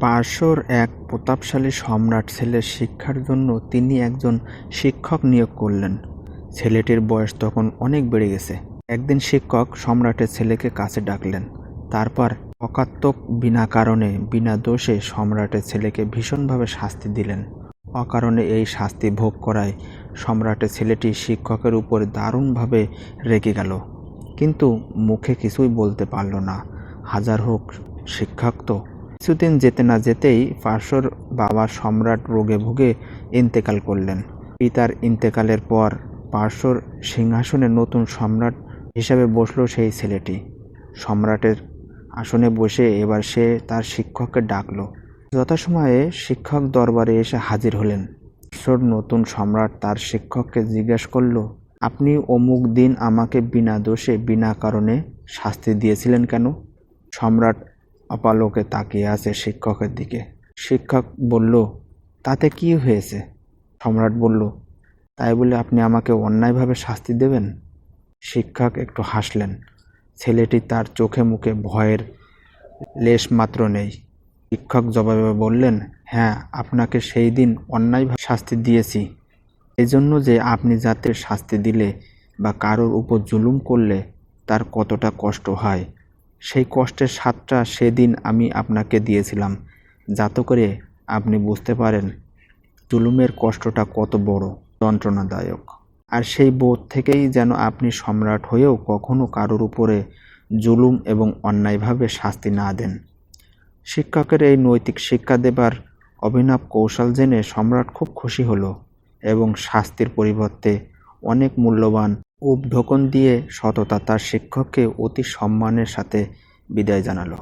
পারস্যর এক প্রতাপশালী সম্রাট ছেলের শিক্ষার জন্য তিনি একজন শিক্ষক নিয়োগ করলেন। ছেলেটির বয়স তখন অনেক বেড়ে গেছে। একদিন শিক্ষক সম্রাটের ছেলেকে কাছে ডাকলেন। তারপর অকাত্মক বিনা কারণে, বিনা দোষে সম্রাটের ছেলেকে ভীষণভাবে শাস্তি দিলেন। অকারণে এই শাস্তি ভোগ করায় সম্রাটের ছেলেটি শিক্ষকের উপর দারুণভাবে রেগে গেল। কিন্তু মুখে কিছুই বলতে পারল না। হাজার হোক শিক্ষক তো কিছুদিন যেতে না যেতেই পার্শ্বর বাবা সম্রাট রোগে ভুগে ইন্তেকাল করলেন। পিতার ইন্তেকালের পর পার্শ্বর সিংহাসনে নতুন সম্রাট হিসাবে বসল সেই ছেলেটি। সম্রাটের আসনে বসে এবার সে তার শিক্ষককে ডাকলো। যথাসময়ে শিক্ষক দরবারে এসে হাজির হলেন। পার্শ্বর নতুন সম্রাট তার শিক্ষককে জিজ্ঞেস করল, আপনি অমুক দিন আমাকে বিনা দোষে, বিনা কারণে শাস্তি দিয়েছিলেন কেন? সম্রাট অপালোকে তাকিয়ে আছে শিক্ষকের দিকে। শিক্ষক বলল, তাতে কি হয়েছে? সম্রাট বলল, তাই বলে আপনি আমাকে অন্যায়ভাবে শাস্তি দেবেন? শিক্ষক একটু হাসলেন, ছেলেটি তার চোখে মুখে ভয়ের লেশ মাত্র নেই। শিক্ষক জবাবে বললেন হ্যাঁ আপনাকে সেই দিন অন্যায়ভাবে শাস্তি দিয়েছি। এই জন্য যে আপনি যাতে শাস্তি দিলে বা কারোর উপর জুলুম করলে তার কতটা কষ্ট হয় সেই কষ্টের স্বাদটা সেদিন আমি আপনাকে দিয়েছিলাম। যাতে করে আপনি বুঝতে পারেন, জুলুমের কষ্টটা কত বড়, যন্ত্রণাদায়ক। আর সেই বোধ থেকেই যেন আপনি সম্রাট হয়েও কখনো কারোর উপরে জুলুম এবং অন্যায়ভাবে শাস্তি না দেন। শিক্ষকের এই নৈতিক শিক্ষা দেবার অভিনব কৌশল জেনে সম্রাট খুব খুশি হলো এবং শাস্তির পরিবর্তে অনেক মূল্যবান। উপঢৌকন দিয়ে সততা তার শিক্ষককে অতি সম্মানের সাথে বিদায় জানালো।